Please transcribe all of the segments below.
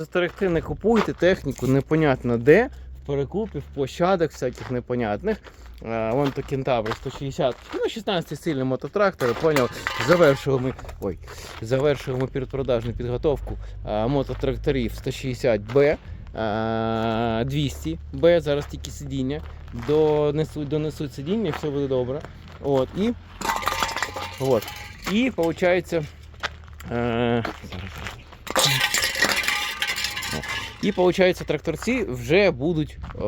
Застерегти не купуйте техніку непонятно де, в перекупі, в площадах всяких непонятних. Вон то кентавр 160, ну 16 сильний мототрактор, поняв. Завершили ми. Ой, завершили передпродажну підготовку а, мототракторів 160Б. а, 200Б, зараз тільки сидіння. Донесуть, донесуть сидіння, все буде добре. От, і, от. І виходить. Е, зараз. І виходить, тракторці вже будуть е,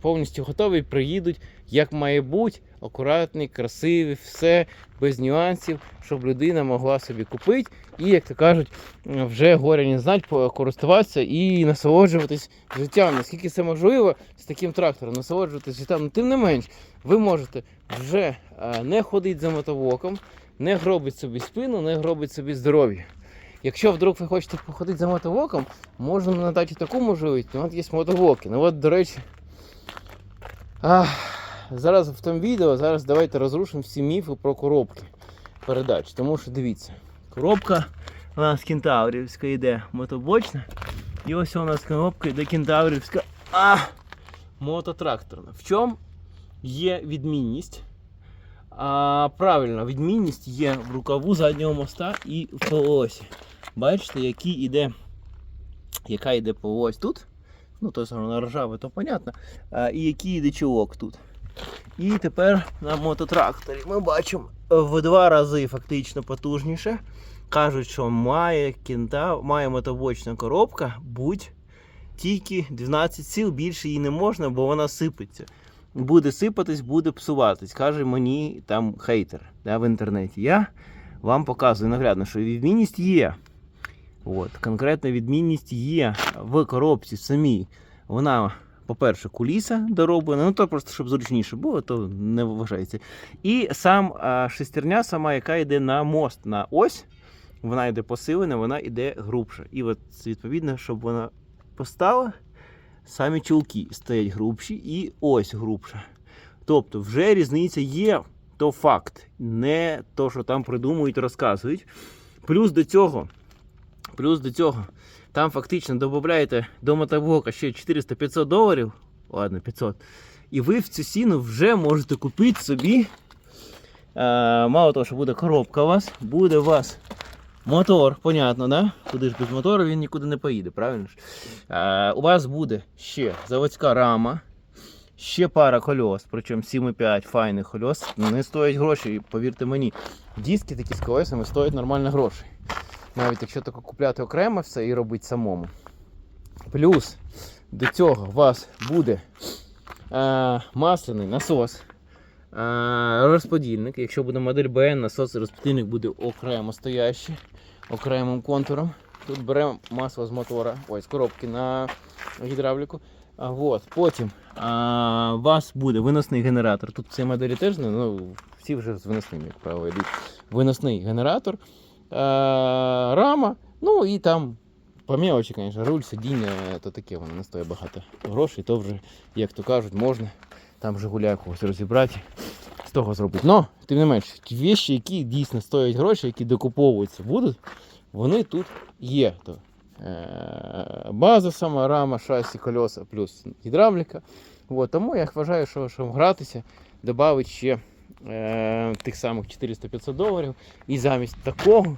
повністю готові, приїдуть, як має бути, акуратні, красиві, все без нюансів, щоб людина могла собі купити і, як то кажуть, вже горя не знать, користуватися і насолоджуватись життям. Наскільки це можливо з таким трактором, насолоджуватись життям. Ну, тим не менш, ви можете вже е, не ходити за мотовоком, не гробити собі спину, не гробити собі здоров'я. Якщо вдруг ви хочете походити за мотовоком, можна надати таку можливість. От є мотовоки. Ну от, до речі, а, зараз в тому відео, зараз давайте розрушимо всі міфи про коробки передач. Тому що дивіться, коробка у нас кентаврівська йде мотобочна. І ось у нас коробка йде кентаврівська а, мототракторна. В чому є відмінність? А, правильно, відмінність є в рукаву заднього моста і в полосі. Бачите, який іде, яка йде полось тут. Ну, то вона ржаве, то понятно. А, і який йде чолок тут. І тепер на мототракторі ми бачимо в два рази фактично потужніше. Кажуть, що має кінта, має мотобочна коробка, будь тільки 12 сил, більше їй не можна, бо вона сипеться буде сипатись, буде псуватись. Каже мені там хейтер да, в інтернеті. Я вам показую наглядно, що відмінність є. От, конкретна відмінність є в коробці самій. Вона, по-перше, куліса дороблена, ну то просто щоб зручніше було, то не вважається. І сам шестерня, сама, яка йде на мост на ось, вона йде посилена, вона йде грубша. І от відповідно, щоб вона постала, самі чулки стоять грубші і ось грубша. Тобто вже різниця є, то факт, не то, що там придумують, розказують. Плюс до цього, плюс до цього, там фактично додаєте до мотоблока ще 400-500 доларів, ладно, 500, і ви в цю сіну вже можете купити собі. Е, мало того, що буде коробка у вас, буде у вас Мотор, понятно, да? Куди ж без мотора він нікуди не поїде, правильно ж? Е, у вас буде ще заводська рама, ще пара кольос, причому 7,5 файних кольос. Не стоять гроші, повірте мені. Диски такі з колесами стоять нормально грошей. Навіть якщо таке купляти окремо все і робити самому. Плюс до цього у вас буде е, масляний насос. Е, розподільник. Якщо буде модель BN, насос розподільник буде окремо стоящий, окремим контуром. Тут беремо масло з мотора, ой, з коробки на гідравліку. А, вот. Потім а, у вас буде виносний генератор. Тут в моделі теж ну, всі вже з виносним, як правило, йдуть. Виносний генератор, рама, ну і там по мелочі, звісно, руль, сидіння, то таке воно не стоїть багато грошей, то вже, як то кажуть, можна там Жигуля якогось розібрати, з того зробити. Но, тим не менш, ті вещі, які дійсно стоять гроші, які докуповуються будуть, вони тут є. То, е- база сама, рама, шасі, кольоса, плюс гідравліка. От, тому я вважаю, що, що гратися, додати ще е- тих самих 400-500 доларів. І замість такого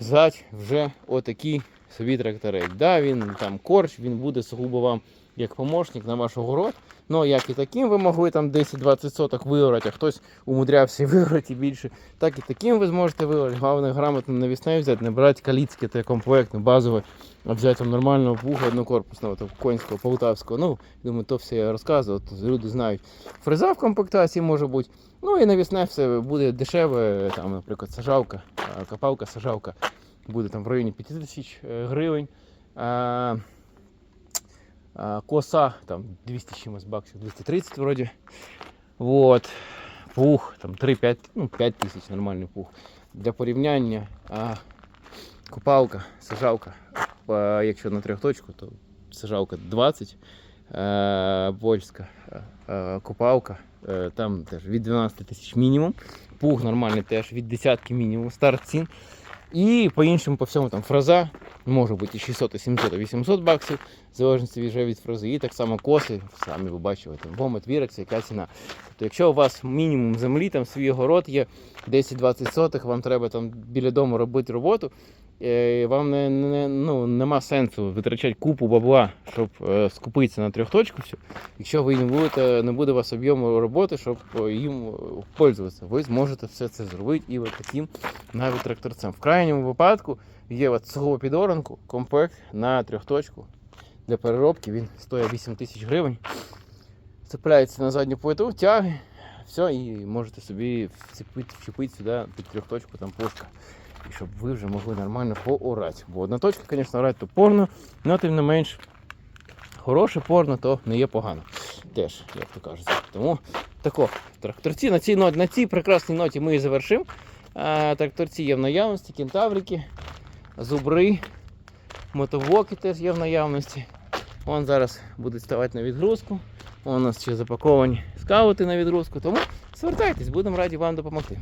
взять вже отакий собі тракторець. Да, він там корч, він буде сугубо вам як помощник на ваш огород. Ну, як і таким ви могли там 10-20 соток виорати, а хтось умудрявся виорати і більше. Так і таким ви зможете виорати. Головне грамотно навісне взяти, не брати каліцьке, те комплектне, базове, а взяти там нормального пуха однокорпусного, там, конського, полтавського. Ну, думаю, то все я розказував, то люди знають. Фреза в комплектації може бути. Ну і навісне все буде дешеве, там, наприклад, сажалка, а, копалка, сажалка буде там в районі 5 тисяч е, гривень. А, а, коса там 200 чимось баксів, 230 вроді. Вот. Пух, там 3-5, ну 5 тисяч нормальний пух. Для порівняння а, копалка, сажалка. Якщо на трьохточку, то сажалка 20. А, польська а, копалка. е, Там теж від 12 тисяч мінімум. Пух нормальний теж від десятки мінімум. Старт цін. І по іншому, по всьому там фраза може бути і 600, і 700, і 800 баксів, в залежності вже від фрази. І так само коси, самі ви бачили, там вомет, вірекс, яка ціна. Тобто, якщо у вас мінімум землі, там свій огород є 10-20 сотих, вам треба там біля дому робити роботу, вам не, не, ну, нема сенсу витрачати купу бабла, щоб е, скупитися на трьохточку. всю, Якщо ви не будете, не буде у вас об'єму роботи, щоб е, їм е, пользуватися, ви зможете все це зробити і таким навіть тракторцем. В крайньому випадку є от цього підоранку комплект на трьохточку для переробки. Він стоїть 8 тисяч гривень. Цепляється на задню плиту, тяги, все, і можете собі вчепити сюди під трьохточку там пушка. І щоб ви вже могли нормально поорати. Бо одна точка, звісно, орати то порно, але тим не менш хороше порно то не є погано. Теж, як то кажуть. Тому тако, тракторці на цій, ноті, на цій прекрасній ноті ми і завершимо. Тракторці є в наявності, кентаврики, зубри, мотовоки теж є в наявності. Вон зараз будуть ставати на відгрузку. Вон у нас ще запаковані скаути на відгрузку. Тому звертайтесь, будемо раді вам допомогти.